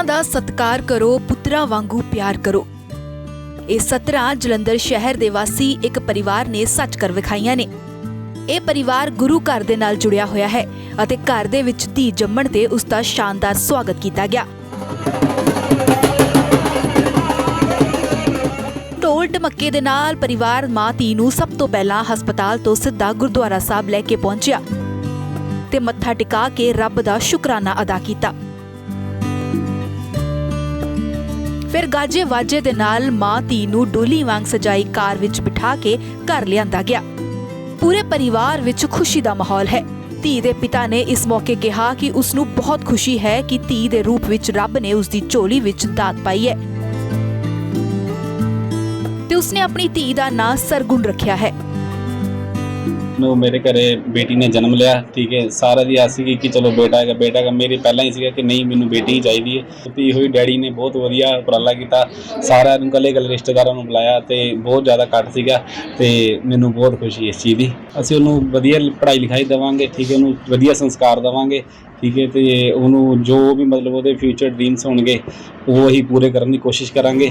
ਪੁੱਤਰਾਂ ਦਾ ਸਤਿਕਾਰ ਕਰੋ, ਪੁੱਤਰਾਂ ਵਾਂਗੂ ਪਿਆਰ ਕਰੋ। ਇਹ ਸਤਰਾਂ ਜਲੰਧਰ ਸ਼ਹਿਰ ਦੇ ਵਾਸੀ ਇੱਕ ਪਰਿਵਾਰ ਨੇ ਸੱਚ ਕਰ ਵਿਖਾਈਆਂ ਨੇ। ਇਹ ਪਰਿਵਾਰ ਗੁਰੂ ਘਰ ਦੇ ਨਾਲ ਜੁੜਿਆ ਹੋਇਆ ਹੈ ਅਤੇ ਘਰ ਦੇ ਵਿੱਚ ਧੀ ਜੰਮਣ ਤੇ ਉਸ ਦਾ ਸ਼ਾਨਦਾਰ ਸਵਾਗਤ ਕੀਤਾ ਗਿਆ। ਢੋਲ ਢਮੱਕੇ ਦੇ ਨਾਲ ਪਰਿਵਾਰ ਮਾਂ ਧੀ ਨੂੰ ਸਭ ਤੋਂ ਪਹਿਲਾਂ ਹਸਪਤਾਲ ਤੋਂ ਸਿੱਧਾ ਗੁਰਦੁਆਰਾ ਸਾਹਿਬ ਲੈ ਕੇ ਪਹੁੰਚਿਆ ਤੇ ਮੱਥਾ ਟਿਕਾ ਕੇ ਰੱਬ ਦਾ ਸ਼ੁਕਰਾਨਾ ਅਦਾ ਕੀਤਾ। ਫਿਰ ਗਾਜੇ ਵਾਜੇ ਦੇ ਨਾਲ ਮਾਂ, ਧੀ ਨੂੰ ਡੋਲੀ ਵਾਂਗ ਸਜਾਈ ਕਾਰ ਵਿੱਚ ਬਿਠਾ ਕੇ ਘਰ ਲਿਆਂਦਾ ਗਿਆ। ਪੂਰੇ ਪਰਿਵਾਰ ਵਿੱਚ ਖੁਸ਼ੀ ਦਾ ਮਾਹੌਲ ਹੈ। ਧੀ ਦੇ ਪਿਤਾ ਨੇ ਇਸ ਮੌਕੇ ਕਿਹਾ ਕਿ ਉਸ ਨੂੰ ਬਹੁਤ ਖੁਸ਼ੀ ਹੈ ਕਿ ਧੀ ਦੇ ਰੂਪ ਵਿੱਚ ਰੱਬ ਨੇ ਉਸ ਦੀ ਝੋਲੀ ਵਿੱਚ ਦਾਤ ਪਾਈ ਹੈ। ਤੇ ਉਸਨੇ ਆਪਣੀ ਧੀ ਦਾ ਨਾਂ ਸਰਗੁਣ ਰੱਖਿਆ ਹੈ। ਨੂੰ ਮੇਰੇ ਘਰੇ ਬੇਟੀ ਨੇ ਜਨਮ ਲਿਆ, ਠੀਕ ਹੈ। ਸਾਰਾ ਦੀ ਆਸ ਸੀਗੀ ਕਿ ਚਲੋ ਬੇਟਾ ਹੈਗਾ ਬੇਟਾ ਹੈਗਾ। ਮੇਰੇ ਪਹਿਲਾਂ ਹੀ ਸੀਗਾ ਕਿ ਨਹੀਂ, ਮੈਨੂੰ ਬੇਟੀ ਹੀ ਚਾਹੀਦੀ ਹੈ। ਧੀ ਹੋਈ ਡੈਡੀ ਨੇ ਬਹੁਤ ਵਧੀਆ ਉਪਰਾਲਾ ਕੀਤਾ। ਸਾਰਿਆਂ ਨੂੰ ਕੱਲੇ ਕੱਲੇ ਰਿਸ਼ਤੇਦਾਰਾਂ ਨੂੰ ਬੁਲਾਇਆ ਤੇ ਬਹੁਤ ਜ਼ਿਆਦਾ ਕੱਟ ਸੀਗਾ ਤੇ ਮੈਨੂੰ ਬਹੁਤ ਖੁਸ਼ੀ ਇਸ ਚੀਜ਼ ਦੀ। ਅਸੀਂ ਉਹਨੂੰ ਵਧੀਆ ਪੜ੍ਹਾਈ ਲਿਖਾਈ ਦੇਵਾਂਗੇ, ਠੀਕ ਹੈ। ਉਹਨੂੰ ਵਧੀਆ ਸੰਸਕਾਰ ਦੇਵਾਂਗੇ, ਠੀਕ ਹੈ। ਤੇ ਉਹਨੂੰ ਜੋ ਵੀ ਮਤਲਬ ਉਹਦੇ ਫਿਊਚਰ ਡ੍ਰੀਮਸ ਹੋਣਗੇ, ਉਹ ਅਸੀਂ ਪੂਰੇ ਕਰਨ ਦੀ ਕੋਸ਼ਿਸ਼ ਕਰਾਂਗੇ।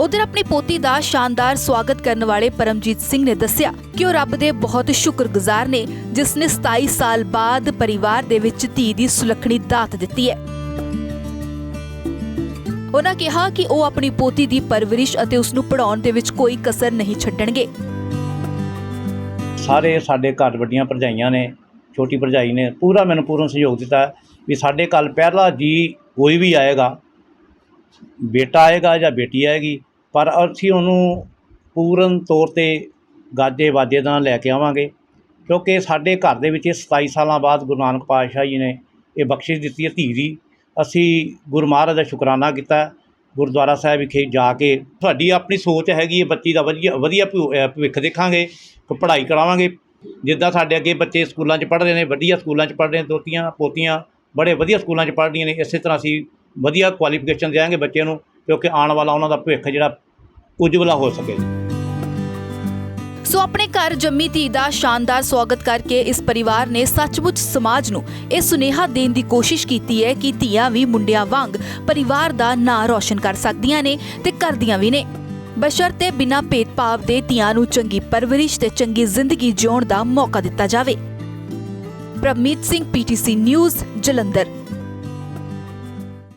ਉਧਰ ਆਪਣੀ ਪੋਤੀ ਦਾ ਸ਼ਾਨਦਾਰ ਸਵਾਗਤ ਕਰਨ ਵਾਲੇ ਪਰਮਜੀਤ ਸਿੰਘ ਨੇ ਦੱਸਿਆ ਕਿ ਉਹ ਰੱਬ ਦੇ ਬਹੁਤ ਸ਼ੁਕਰਗੁਜ਼ਾਰ ਨੇ, ਜਿਸ ਨੇ 27 ਸਾਲ ਬਾਅਦ ਪਰਿਵਾਰ ਦੇ ਵਿੱਚ ਧੀ ਦੀ ਸੁਲੱਖਣੀ ਦਾਤ ਦਿੱਤੀ ਹੈ। ਉਹਨਾਂ ਕਿਹਾ ਕਿ ਉਹ ਆਪਣੀ ਪੋਤੀ ਦੀ ਪਰਵਰਿਸ਼ ਅਤੇ ਉਸ ਨੂੰ ਪੜਾਉਣ ਦੇ ਵਿੱਚ ਕੋਈ ਕਸਰ ਨਹੀਂ ਛੱਡਣਗੇ। ਸਾਰੇ ਸਾਡੇ ਘਰ ਵੱਡੀਆਂ ਭਰਜਾਈਆਂ ਨੇ, ਛੋਟੀ ਭਰਜਾਈ ਨੇ ਪੂਰਾ ਮੈਨੂੰ ਪੂਰਨ ਸਹਿਯੋਗ ਦਿੱਤਾ ਵੀ ਸਾਡੇ ਕੱਲ ਪਹਿਲਾ ਜੀ ਕੋਈ ਵੀ ਆਏਗਾ, ਬੇਟਾ ਆਏਗਾ ਜਾਂ ਬੇਟੀ ਆਏਗੀ ਪਰ ਅਸੀਂ ਉਹਨੂੰ ਪੂਰਨ ਤੌਰ ਤੇ ਗਾਜੇ ਵਾਜੇ ਨਾਲ ਲੈ ਕੇ ਆਵਾਂਗੇ, ਕਿਉਂਕਿ ਸਾਡੇ ਘਰ ਦੇ ਵਿੱਚ ਇਹ 27 ਸਾਲਾਂ ਬਾਅਦ ਗੁਰੂ ਨਾਨਕ ਪਾਤਸ਼ਾਹ ਜੀ ਨੇ ਇਹ ਬਖਸ਼ਿਸ਼ ਦਿੱਤੀ ਹੈ ਧੀ ਦੀ। ਅਸੀਂ ਗੁਰੂ ਮਹਾਰਾਜ ਦਾ ਸ਼ੁਕਰਾਨਾ ਕੀਤਾ, ਗੁਰਦੁਆਰਾ ਸਾਹਿਬ ਵਿਖੇ ਜਾ ਕੇ। ਤੁਹਾਡੀ ਆਪਣੀ ਸੋਚ ਹੈਗੀ ਹੈ, ਬੱਚੀ ਦਾ ਵਧੀਆ ਵਧੀਆ ਭਿਉ- ਭਵਿੱਖ ਦੇਖਾਂਗੇ ਪੜ੍ਹਾਈ ਕਰਾਵਾਂਗੇ। ਜਿੱਦਾਂ ਸਾਡੇ ਅੱਗੇ ਬੱਚੇ ਸਕੂਲਾਂ 'ਚ ਪੜ੍ਹ ਰਹੇ ਨੇ, ਵਧੀਆ ਸਕੂਲਾਂ 'ਚ ਪੜ੍ਹ ਰਹੇ ਨੇ, ਦੋਤੀਆਂ, ਪੋਤੀਆਂ ਬੜੇ ਵਧੀਆ ਸਕੂਲਾਂ 'ਚ ਪੜ੍ਹ ਰਹੀਆਂ ਨੇ, ਇਸੇ ਤਰ੍ਹਾਂ ਅਸੀਂ ਵਧੀਆ ਕੁਆਲੀਫਿਕੇਸ਼ਨ ਦਿਆਂਗੇ ਬੱਚੇ ਨੂੰ। ਕਿਉਂਕਿ ਆਉਣ ਵਾਲਾ ਉਹਨਾਂ ਦਾ ਭਵਿੱਖ ਜਿਹੜਾ ਉਜਵਲਾ ਹੋ ਸਕੇ। ਸੋ ਆਪਣੇ ਘਰ ਜੰਮੀ ਧੀ ਦਾ ਸ਼ਾਨਦਾਰ ਸਵਾਗਤ ਕਰਕੇ ਇਸ ਪਰਿਵਾਰ ਨੇ ਸੱਚਮੁੱਚ ਸਮਾਜ ਨੂੰ ਇਹ ਸੁਨੇਹਾ ਦੇਣ ਦੀ ਕੋਸ਼ਿਸ਼ ਕੀਤੀ ਹੈ ਕਿ ਧੀਆਂ ਵੀ ਮੁੰਡਿਆਂ ਵਾਂਗ ਪਰਿਵਾਰ ਦਾ ਨਾਂ ਰੌਸ਼ਨ ਕਰ ਸਕਦੀਆਂ ਨੇ ਤੇ ਕਰਦੀਆਂ ਵੀ ਨੇ। ਬਸ਼ਰਤੇ ਬਿਨਾਂ ਭੇਦਭਾਵ ਦੇ ਧੀਆਂ ਨੂੰ ਚੰਗੀ ਪਰਵਰਿਸ਼ ਤੇ ਚੰਗੀ ਜ਼ਿੰਦਗੀ ਜਿਉਣ ਦਾ ਮੌਕਾ ਦਿੱਤਾ ਜਾਵੇ। Pramit Singh, PTC news, Jalandhar.